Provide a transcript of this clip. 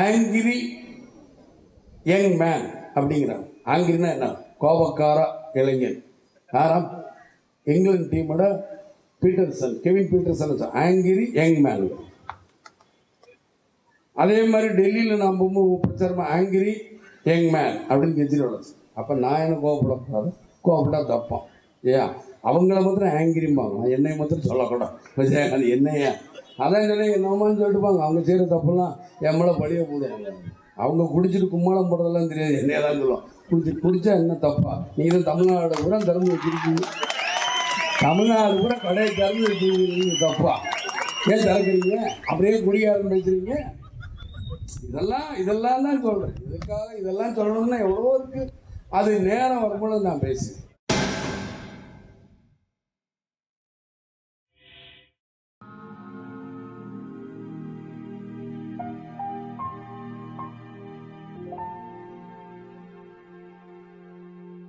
Angry young man அப்படிங்கிறாங்க ஆங்கிரினா என்ன? கோபக்கார இளைஞன். யாராம்? இங்கிலாந்து டீமோட Pietersen Kevin Pietersen angry young man. அதே மாதிரி டெல்லியில் நான் போகும்போது பிரச்சாரமாக ஆங்கிரி யங் மேன் அப்படின்னு கெஜ்ரிவால் அப்போ நான் என்ன கோவப்படக்கூடாது கோவப்பட்டா தப்பான். ஏன் அவங்கள மாத்திரம் ஆங்கிரிம்பாங்க என்னை மாத்திரம் சொல்லக்கூடாது. விஜயகாந்த் என்னையா? அதான் சொல்லி என்னமான்னு சொல்லிட்டுப்பாங்க. அவங்க செய்கிற தப்புலாம் என் மேலே பழிய போடுவாங்க அவங்க குடிச்சிட்டு கும்மாளம் போடுறதெல்லாம் தெரியாது. என்ன தான் சொல்லுவோம் குடிச்சு குடிச்சா என்ன தப்பா? நீ தான் தமிழ்நாடு கூட திறந்து வச்சிருக்கீங்க தமிழ்நாடு கூட கடையை திறந்து வச்சிருக்கீங்க. தப்பா. ஏன் திறக்கிறீங்க? அப்படியே குடிகாரம் பேசுறீங்க இதெல்லாம் இதெல்லாம் தான் சொல்கிறேன் இதுக்காக இதெல்லாம் சொல்லணும்னா எவ்வளோ இருக்குது அது நேரம் வரும்போது நான் பேசுவேன்